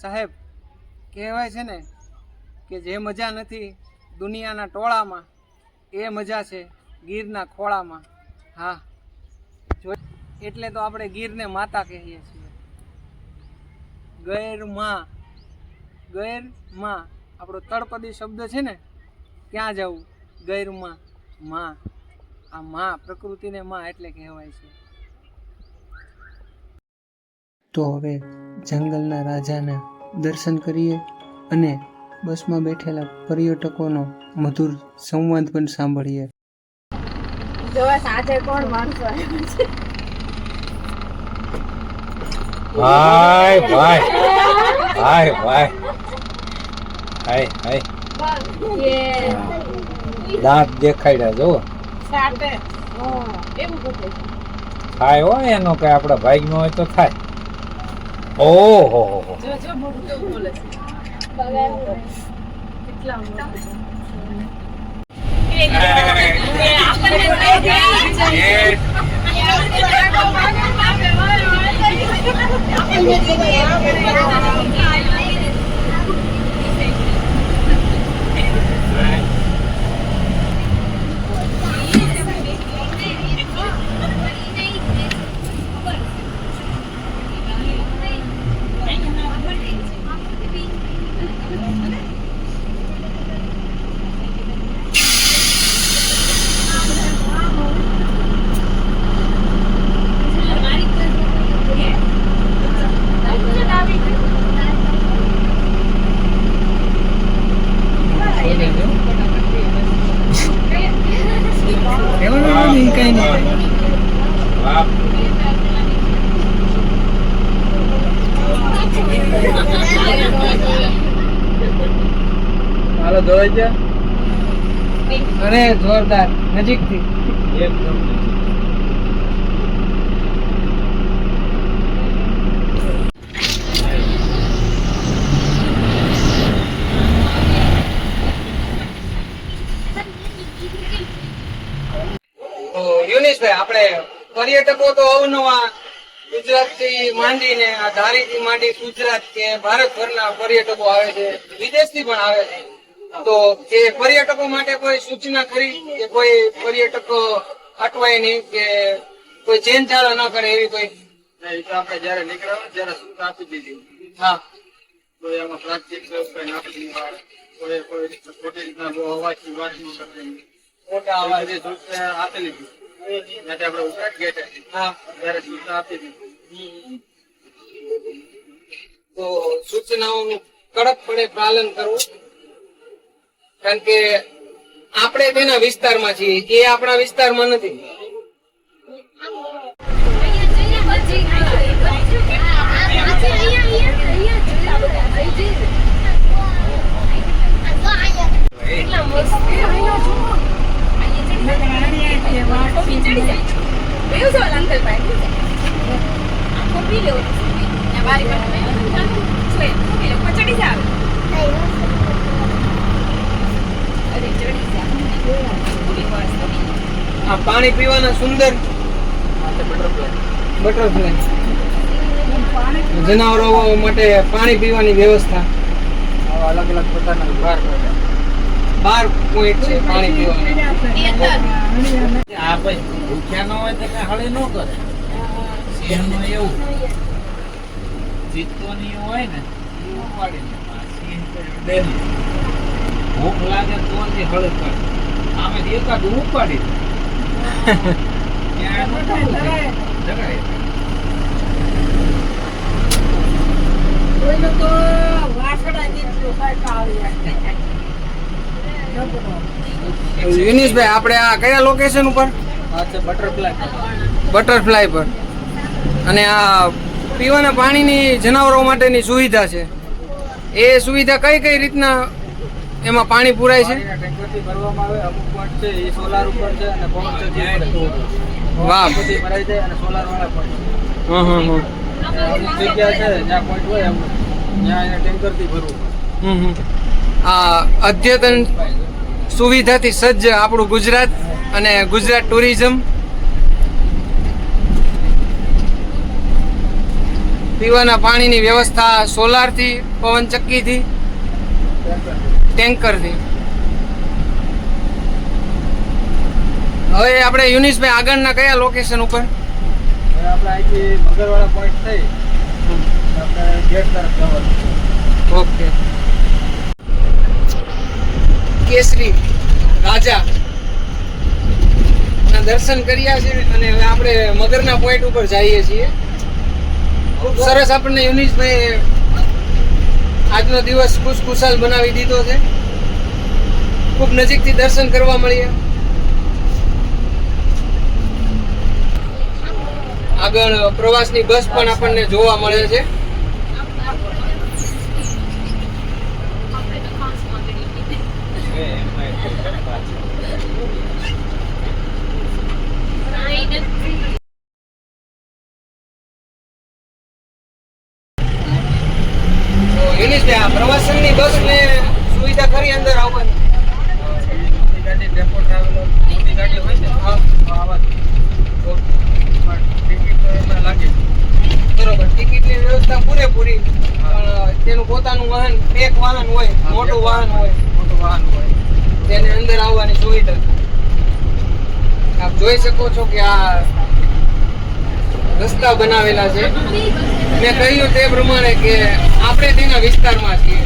સાહેબ, કહેવાય છે ને કે જે મજા નથી દુનિયાના ટોળામાં, એ મજા છે ગીરના ખોળામાં. હા, જો એટલે તો આપણે ગીરને માતા કહીએ છીએ. ગૈરમાં ગૈરમાં આપણો તળપદી શબ્દ છે ને, ક્યાં જવું? ગૈરમાં માં. આ માં પ્રકૃતિને માં એટલે કહેવાય છે. તો હવે જંગલના રાજાના દર્શન કરીએ અને બસમાં બેઠેલા પર્યટકોનો મધુર સંવાદ પણ સાંભળીએ. સાથે કોણ માણસો ભાઈ ભાઈ ભાઈ ભાઈ. હાય હાય. દાંત દેખાડ્યા જો. થાય હોય એનો કઈ આપણા ભાઈ હોય તો થાય. ઓહો હો હો જો જો મોઢું કેવું બોલે છે કેટલા હાલો જોઈ છે? અરે જોરદાર. નજીકથી. એકદમ તો યુનિશભાઈ આપણે પર્યટકો તો અવનવા ગુજરાતથી માંડીને આ ધારી થી માંડી ગુજરાત કે ભારતભરના પર્યટકો આવે છે વિદેશથી પણ આવે છે. તો એ પર્યટકો માટે કોઈ સૂચના ખરી કે કોઈ પર્યટક અટવાય નહીં કે કોઈ ચેન ચાલો ન કરે એવી કોઈ? આપણે જયારે નીકળ્યા ત્યારે સૂચના આપી દીધી? હા. કોઈ એમાં એવું કંઈ નાખી નહીં આવે. કોઈ કોઈ ખોટી રીતના બહુ અવાજથી વાત ન કરવી નહીં. મોટા આ અવાજ બધી સૂચના આપેલી હતી ત્યાંથી આપણે ઉતરાટ ગેટે હા. ત્યારે સૂચના આપી દીધી. તો સૂચનાઓનું કડકપણે પાલન કરવું કારણ કે આપણે તેના વિસ્તારમાં છીએ. એ આપણા વિસ્તારમાં નથી. પાણી પીવાના સુંદર બટરફ્લાય. જનાવરો માટે પાણી પીવાની વ્યવસ્થા. અલગ અલગ પ્રકારના બાર બાર પોઈન્ટ છે પાણી પીવાનું. ન હોય તો કઈ હળી ન કરે. સિંહનું એવું. ચિત્તોની હોય ને સિંહ તો. ભૂખ લાગે તો જ હળી કરે. આમે એકાદ ઉપાડી યુનિશભાઈ આપણે આ કયા લોકેશન ઉપર? બટરફ્લાય બટરફ્લાય પર. અને આ પીવાના પાણીની જનાવરો માટેની સુવિધા છે. એ સુવિધા કઈ કઈ રીતના એમાં પાણી પુરાય છે? પાણીના ટેન્કરથી ભરવામાં આવે અમુક પોઈન્ટ છે એ સોલાર ઉપર છે અને પવન ચક્કી વાહ. આ અદ્યતન સુવિધાથી સજ્જ આપણું ગુજરાત અને ગુજરાત ટુરિઝમ. પીવાના પાણીની વ્યવસ્થા સોલારથી પવન ચક્કીથી ટેન્કરથી હવે આપણે યુનિસભાઈ આગળના કયા લોકેશન ઉપર? હવે આપણે અહીંથી મગરવાળા પોઈન્ટ થઈ આપણે ગેટ તરફ જવાનું. ઓકે. કેસરી રાજા. ના દર્શન કર્યા છે અને હવે આપણે મગરના પોઈન્ટ ઉપર જઈએ છીએ. ખૂબ સરસ આપણને યુનિસભાઈ આજનો દિવસ ખુશખુશાલ બનાવી દીધો છે. ખૂબ નજીકથી દર્શન કરવા મળ્યા આગળ પ્રવાસની બસ પણ આપણને જોવા મળે છે તો યુનિસભાઈ આ પ્રવાસનની બસને સુવિધા ખરી અંદર આવવાની મોટી ગાડી ટેમ્પો ટ્રાવેલર મોટી ગાડી હોય ને હા. તો આવવાની પણ ટિકિટ તો એમાં લાગે બરોબર ટિકિટની વ્યવસ્થા પૂરેપૂરી પણ તેનું પોતાનું વાહન એક વાહન હોય મોટું વાહન હોય મોટું વાહન હોય. તેને અંદર આવવાની સુવિધા. આપ જોઈ શકો છો કે આ રસ્તા બનાવેલા છે. મેં કહ્યું તે પ્રમાણે કે આપણે તેના વિસ્તારમાં છીએ.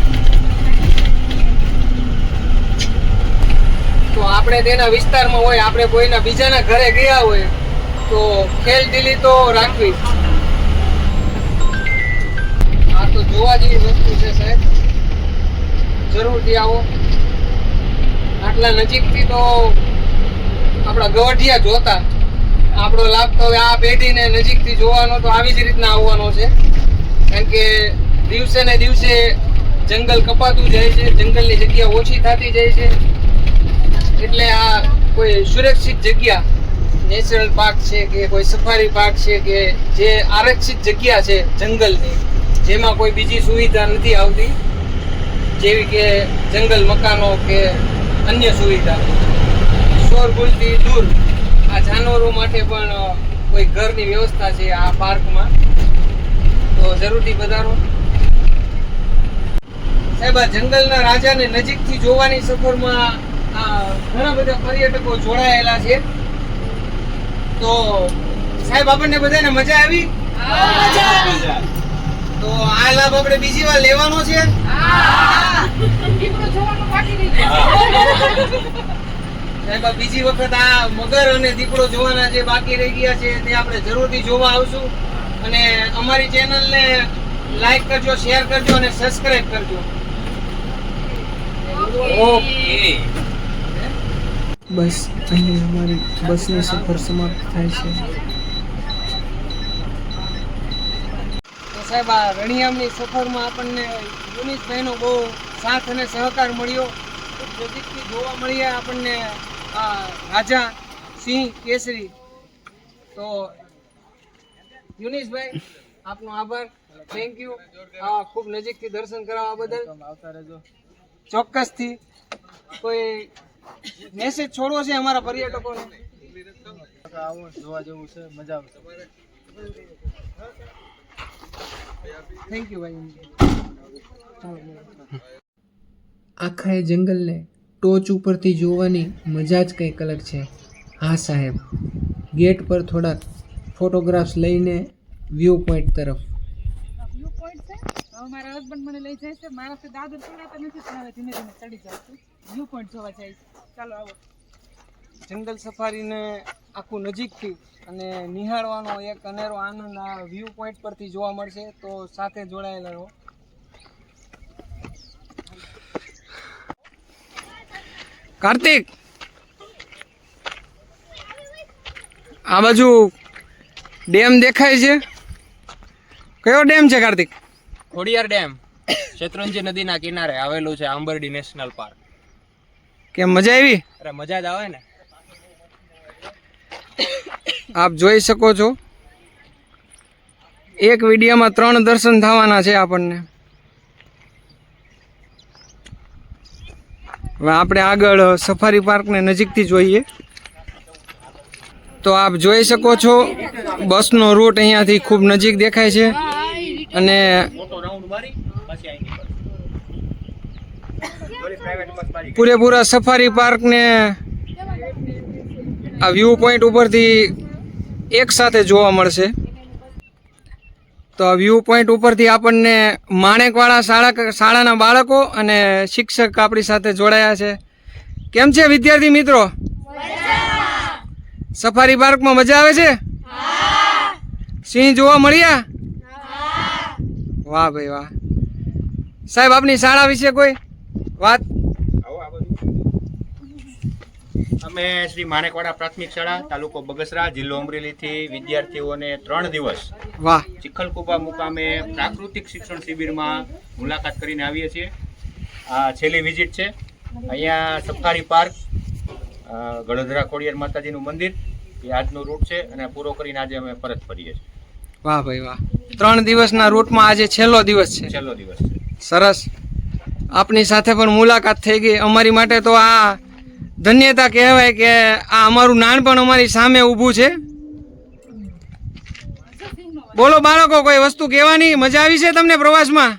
તો આપણે તેના વિસ્તારમાં હોય આપણે કોઈના બીજાના ઘરે ગયા હોય તો ખેલ દિલી તો રાખવી. તો જોવા જેવી વસ્તુ છે સાહેબ. જરૂરથી આવો. આટલા નજીકથી તો આપણા ગવઠિયા જોતા. આપણો લાભ તો હવે આ પેઢીને નજીકથી જોવાનો તો આવી જ રીતના આવવાનો છે. કારણ કે દિવસે ને દિવસે જંગલ કપાતું જાય છે, જંગલની જગ્યા ઓછી થતી જાય છે. એટલે આ કોઈ સુરક્ષિત જગ્યા નેચરલ પાર્ક છે કે કોઈ સફારી પાર્ક છે કે જે આરક્ષિત જગ્યા છે જંગલની જેમાં કોઈ બીજી સુવિધા નથી આવતી, જેવી કે જંગલ મકાનો કે અન્ય સુવિધા. શોરગુલથી દૂર આ જાનવરો માટે પણ કોઈ ઘરની વ્યવસ્થા છે આ પાર્કમાં. તો જરૂરથી વધારો સાહેબ, આ જંગલના રાજાને નજીકથી જોવાની સફરમાં ઘણા બધા પર્યટકો જોડાયેલા છે. તો, સાહેબ, આપણને બધાને મજા આવી. તો આ લાભ આપણે બીજી વાર લેવાનો છે. સાહેબ બીજી વખત આ મગર અને દીપડો જોવાના જે બાકી રહી ગયા છે તે આપણે જરૂરથી જોવા આવશું. અને અમારી ચેનલને લાઈક કરજો શેર કરજો અને સબસ્ક્રાઇબ કરજો. ઓકે. બસ અહીં અમારી બસની સફર સમાપ્ત થાય છે. સાહેબ, આ રણિયામની સફરમાં આપણને યુનિસભાઈનો બહુ સાથ અને સહકાર મળ્યો. ખૂબ નજીકથી જોવા મળ્યા આપણને રાજા સિંહ કેસરી. તો યુનિશભાઈ આપનો આભાર. થેન્ક યુ આ ખૂબ નજીકથી દર્શન કરાવવા બદલ. ચોક્કસથી કોઈ મેસેજ છોડવો છે અમારા પર્યટકોને? આવો જોવા જેવું છે, મજા આવશે. થેન્ક યુ ભાઈ આખા એ જંગલને ટોચ ઉપરથી જોવાની મજા જ કંઈક અલગ છે. હા સાહેબ. ગેટ પર થોડાક ફોટોગ્રાફ્સ લઈને વ્યૂ પોઈન્ટ તરફ. વ્યૂ પોઈન્ટ છે? હવે મારા હસબન્ડ મને લઈ જાય છે. મારા દાદર ચડાતા નથી પણ હવે ધીમે ધીમે ચડી જાય છે. વ્યૂ પોઈન્ટ જોવા જાય છે. ચાલો આવો. જંગલ સફારીને આખું નજીકથી અને નિહાળવાનો એક અનેરો આનંદ આ વ્યૂ પોઈન્ટ પરથી જોવા મળશે. તો સાથે જોડાયેલા રહો. કાર્તિક! આ બાજુ ડેમ દેખાય છે? કયો ડેમ છે કાર્તિક? ખોડિયાર ડેમ. શેત્રુંજી નદીના કિનારે આવેલું છે આંબરડી નેશનલ પાર્ક. કેમ મજા આવી? અરે મજા જ આવે ને. આપ જોઈ શકો છો. એક વિડીયોમાં ત્રણ દર્શન થવાના છે આપણને. હવે આપણે આગળ સફારી પાર્કને નજીકથી જોઈએ. તો આપ જોઈ શકો છો, બસનો રૂટ અહીંયાથી ખૂબ નજીક દેખાય છે. અને પૂરેપૂરા સફારી પાર્કને આ વ્યૂ પોઈન્ટ ઉપરથી એક સાથે જોવા મળશે. તો આ વ્યૂ પોઈન્ટ ઉપરથી આપણને માણેકવાળા શાળા શાળાના બાળકો અને શિક્ષક આપણી સાથે જોડાયા છે. કેમ છે વિદ્યાર્થી મિત્રો? સફારી પાર્કમાં મજા આવે છે? સિંહ જોવા મળ્યા? વાહ ભાઈ વાહ. સાહેબ આપની શાળા વિશે કોઈ વાત? અમે શ્રી માણેકવાડા પ્રાથમિક શાળા તાલુકો બગસરા જિલ્લો અમરેલીથી વિદ્યાર્થીઓને ત્રણ દિવસ વાહ. ચિખલકુબા મુકામે પ્રાકૃતિક શિક્ષણ શિબિરમાં મુલાકાત કરીને આવીએ છીએ. આ છેલ્લી વિઝિટ છે. અહીંયા સફારી પાર્ક ગળોદરા ખોડિયાર માતાજીનું મંદિર એ આજનો રૂટ છે અને પૂરો કરીને આજે અમે પરત ફરીએ છીએ. વાહ ભાઈ વાહ. ત્રણ દિવસના રૂટમાં આજે છેલ્લો દિવસ છે. છેલ્લો દિવસ છે. સરસ. આપની સાથે પણ મુલાકાત થઈ ગઈ. અમારી માટે તો આ ધન્યતા કહેવાય કે આ અમારું નાનપણ અમારી સામે ઊભું છે. બોલો બાળકો, કોઈ વસ્તુ કહેવાની? મજા આવી છે તમને પ્રવાસમાં?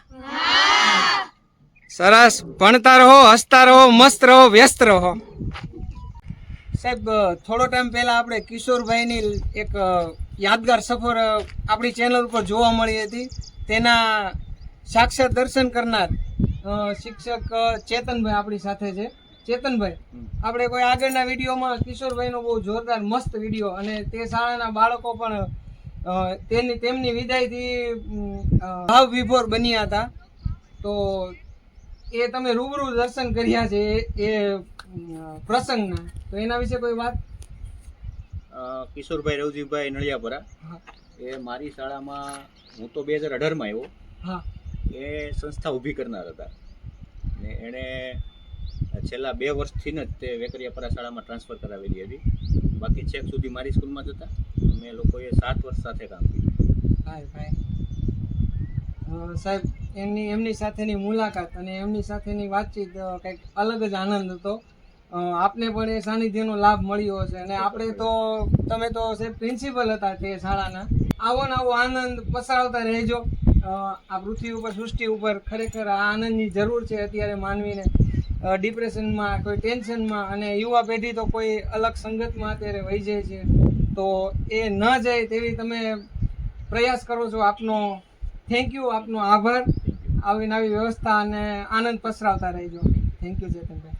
સરસ. ભણતા રહો, હસતા રહો, મસ્ત રહો, વ્યસ્ત રહો. સાહેબ થોડો ટાઈમ પહેલા આપણે કિશોરભાઈની એક યાદગાર સફર આપણી ચેનલ ઉપર જોવા મળી હતી. તેના સાક્ષાત દર્શન કરનાર શિક્ષક ચેતનભાઈ આપણી સાથે છે. ચેતનભાઈ આપણે કોઈ આગળના વિડીયોમાં કિશોરભાઈનો બહુ જોરદાર મસ્ત વીડિયો અને તે શાળાના બાળકો પણ તેની તેમની વિદાયથી ભાવ વિભોર બન્યા હતા. તો એ તમે રૂબરૂ દર્શન કર્યા છે એ- એ પ્રસંગના. તો એના વિશે કોઈ વાત? કિશોરભાઈ રવજીભાઈ નળિયાપરા. એ મારી શાળામાં હું તો બે હજાર અઢારમાં આવ્યો. હા. એ સંસ્થા ઊભી કરનાર હતા. ને એણે છેલ્લા બે વર્ષથી જ તે વેકરિયાપરા શાળામાં ટ્રાન્સફર કરાવેલી હતી. બાકી છેક સુધી મારી સ્કૂલમાં જ હતા. અમે લોકોએ સાત વર્ષ સાથે કામ કર્યું. સાહેબ, એમની એમની સાથેની મુલાકાત અને એમની સાથેની વાતચીત કંઈક અલગ જ આનંદ હતો. આપને પણ એ સાનિધ્યનો લાભ મળ્યો હશે અને આપણે તો, તમે તો સાહેબ પ્રિન્સિપલ હતા તે શાળાના. આવો ને આવો આનંદ પસારતા રહેજો. આ પૃથ્વી ઉપર, સૃષ્ટિ ઉપર ખરેખર આ આનંદની જરૂર છે અત્યારે માનવીને. ડિપ્રેશનમાં કોઈ ટેન્શનમાં અને યુવા પેઢી તો કોઈ અલગ સંગતમાં અત્યારે વહી જાય છે. તો એ ન જાય તેવી તમે પ્રયાસ કરો છો આપનો. થેન્ક યુ આપનો આભાર. આવી નવી વ્યવસ્થા અને આનંદ પસરાવતા રહેજો. Thank you Chetanbhai